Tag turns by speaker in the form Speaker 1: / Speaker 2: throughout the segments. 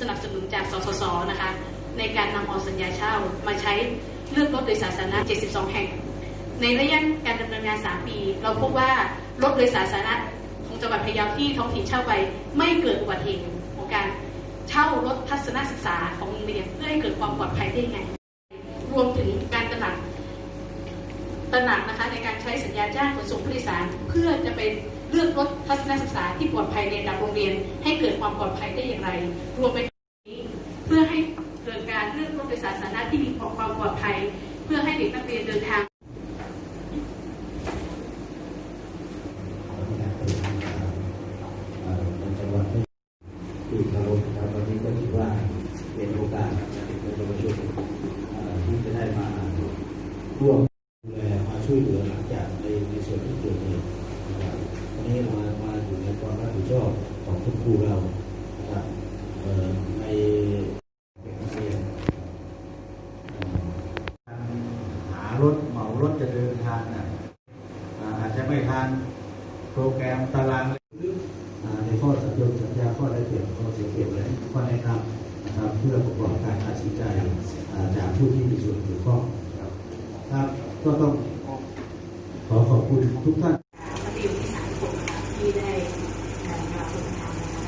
Speaker 1: สนับสนุนจากสสสนะคะในการนำเอาสัญญาเช่ามาใช้เลือกรถโดยสารสาธารณะ 72 แห่ง ในระยะการดำเนินงาน 3 ปี เราพบว่ารถโดยสารสาธารณะของจังหวัดพะเยาที่ท้องถิ่นเช่าไปไม่เกิดอุบัติเหตุของการเช่ารถทัศนศึกษาของโรงเรียนเพื่อให้เกิดความปลอดภัยได้ไง รวมถึงการตระหนัก ตระหนักนะคะในการใช้สัญญาจ้างขนส่งผู้โดยสาร เพื่อจะเป็นเลือกรถทัศนศึกษาที่ปลอดภัยในระดับโรงเรียน ให้เกิดความปลอดภัยได้อย่างไร รวมไปถึงเพื่อให้เกิดการเลือกรถโดยสารสาธารณะที่มีความปลอดภัย เพื่อให้เด็กนักเรียนเดินทาง
Speaker 2: ที่เคารพครับวันนี้ก็คิดว่าเป็นโอกาสเป็นเยาวชนเอ่อที่จะได้มาร่วม วยเหลือหลังจากในในส่วนที่เกิดเหตุนะครับวันนี้มามาอยู่ในความรับผิดชอบของทุกครูเรานะครับเอ่อในเด็กนักเรียนเอ่อการหารถเหมารถจะเดินทางน่ะอ่าอาจจะไม่ทันโปรแกรมตารางอ่าในข้อสัญญาสัญญาข้อได้เปรียบข้อเสียเปรียบและข้อแนะนำนะครับเพื่อประกอบการตัดสินใจอ่าจากผู้ที่มีส่วนเกี่ยวข้องครับครับก็ต้อง ขอขอบคุณทุกท่าน
Speaker 1: ระเบียบที่สามคนนะคะที่ได้นำมาลงทำนะคะ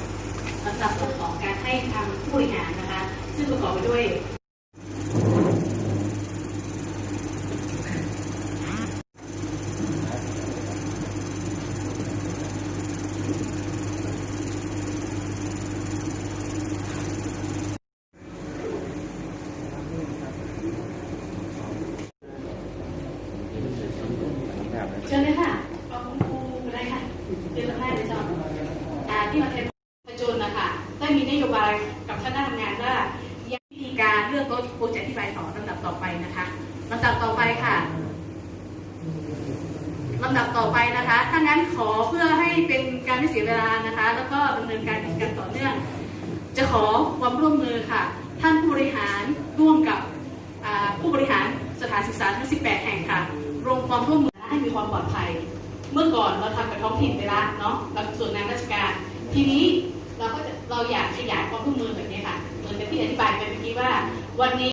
Speaker 1: สำหรับเรื่องของการให้ทางผู้บริหารนะคะ ซึ่งประกอบไปด้วย เชิญเลยค่ะเอาคุณครูอะไรค่ะเรียนรับได้เลยจ้ะที่มาเทนประจุนนะคะได้มีนโยบายกับคณะทำงานว่าวิธีการเลือกรถครูจะอธิบายต่อลำดับต่อไปนะคะลำดับต่อไปค่ะลำดับต่อไปนะคะ ถ้างั้นขอเพื่อให้เป็นการไม่เสียเวลานะคะ แล้วก็ดำเนินการกิจกรรมต่อเนื่อง จะขอความร่วมมือค่ะ ท่านผู้บริหารร่วมกับผู้บริหารสถานศึกษาทั้ง 18 แห่งค่ะ รวมความร่วมมือ ให้มีความปลอดภัย เมื่อก่อนเราทำกับท้องถิ่นไปละเนาะกับส่วนงานราชการ ทีนี้เราก็จะเราอยากขยายความร่วมมือแบบนี้ค่ะ เหมือนกับที่อธิบายไปเมื่อกี้ว่า วันนี้